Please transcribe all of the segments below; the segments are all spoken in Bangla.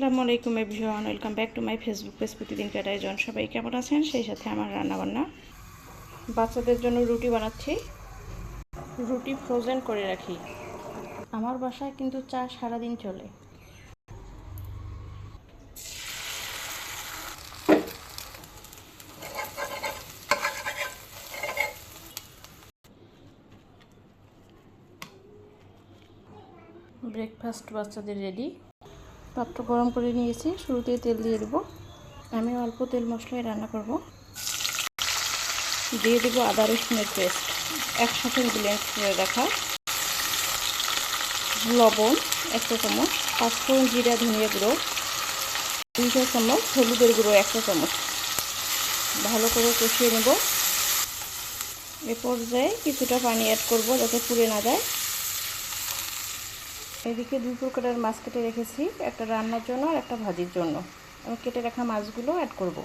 আসসালামু আলাইকুম everyone, welcome back to my Facebook page প্রতিদিন জন। সবাই কেমন আছেন? সেই সাথে আমার রান্নাবান্না। বাচ্চাদের জন্য রুটি বানাচ্ছি। রুটি ফ্রোজেন করে রাখি। আমার বাসায় কিন্তু চা সারাদিন চলে। ব্রেকফাস্ট বাচ্চাদের রেডি পাত্র গরম করে নিয়েছি। শুরুতেই তেল দিয়ে দেবো। আমি অল্প তেল মশলায় রান্না করব। দিয়ে দেবো আদা রসুনের পেস্ট। একসাথে ব্লেন্ড করে রাখা লবণ একটা চামচ, পাঁচফোড়ন জিরা ধনিয়া গুঁড়ো দুইশো চামচ হলুদের গুঁড়ো একটা চামচ। ভালো করে কষিয়ে নেব। এ পর্যায়ে কিছুটা পানি অ্যাড করব যাতে পুড়ে না যায়। এদিকে দুই প্রকারের মাছ কেটে রেখেছি, একটা রান্নার জন্য আর একটা ভাজির জন্য। আমি কেটে রাখা মাছগুলো অ্যাড করব।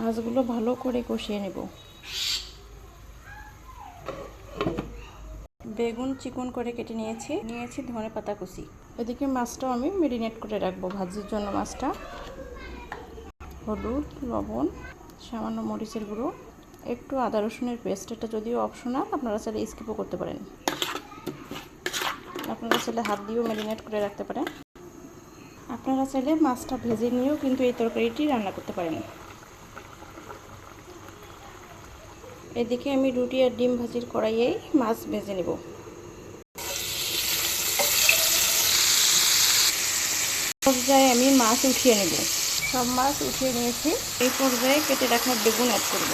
মাছগুলো ভালো করে কষিয়ে নেব। বেগুন চিকন করে কেটে নিয়েছি নিয়েছি ধনে পাতা কুচি। এদিকে মাছটাও আমি মেরিনেট করে রাখব, ভাজির জন্য মাছটা। হলুদ, লবণ, সামান্য মরিচের গুঁড়ো। একটু আদা রসুনের পেস্ট এটা যদিও অপশনাল আপনারা চাইলে স্কিপও করতে পারেন। আপনারা চাইলে হাত দিয়েও ম্যারিনেট করে রাখতে পারেন। আপনারা চাইলে মাছটা ভেজে নিয়েও কিন্তু এই তরকারিটি রান্না করতে পারেন। এদিকে আমি রুটি আর ডিম ভাজির কড়াইয়েই মাছ ভেজে নেব। পর্যায়ে আমি মাছ উঠিয়ে নেব। সব মাছ উঠিয়ে নিয়েছি। এই পর্যায়ে কেটে রাখা বেগুন অ্যাড করব।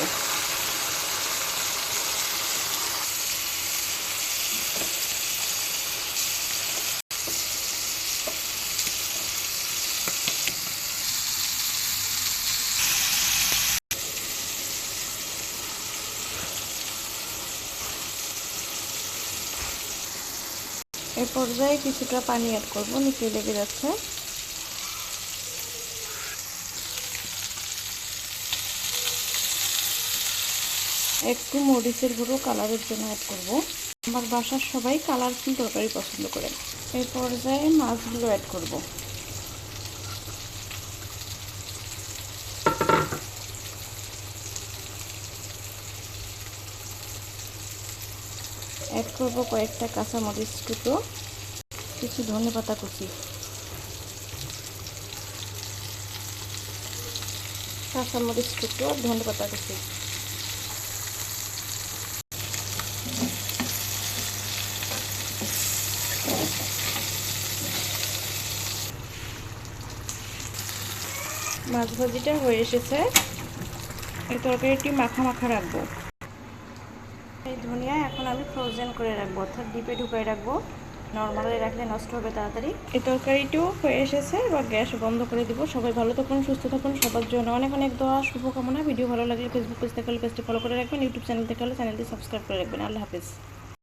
এই পর্যায়ে কিছুটা পানি অ্যাড করব, নিচে লেগে যাচ্ছে। একটু মরিচের গুঁড়ো কালারের জন্য অ্যাড করব। আমার বাসার সবাই কালারফুল তরকারি পছন্দ করে। এই পর্যায়ে মাছগুলো অ্যাড করব। অ্যাড করব কয়েকটা কাঁচা মরিচ টুকরো, কিছু ধনে পাতা কুচি। কাঁচা মরিচ টুকরো ধনে পাতা কুচি। মাছ ভাজিটা হয়ে এসেছে। এই তরকারিটি মাখা মাখা রাখব। এই ধনিয়া এখন আমি ফ্রোজেন করে রাখব, অর্থাৎ ডিপে ঢুকাই রাখব। নর্মালে রাখলে নষ্ট হবে তাড়াতাড়ি। এই তরকারিটিও হয়ে এসেছে, এবার গ্যাস বন্ধ করে দিব। সবাই ভালো থাকুন, সুস্থ থাকুন, সবার জন্য অনেক অনেক দোয়া, শুভকামনা। ভিডিও ভালো লাগলে ফেসবুক পেজ থাকলে পেজটি ফলো করে রাখবেন ইউটিউব চ্যানেল থেকে হলে চ্যানেলটি সাবস্ক্রাইব করে রাখবেন। আল্লাহ হাফিজ।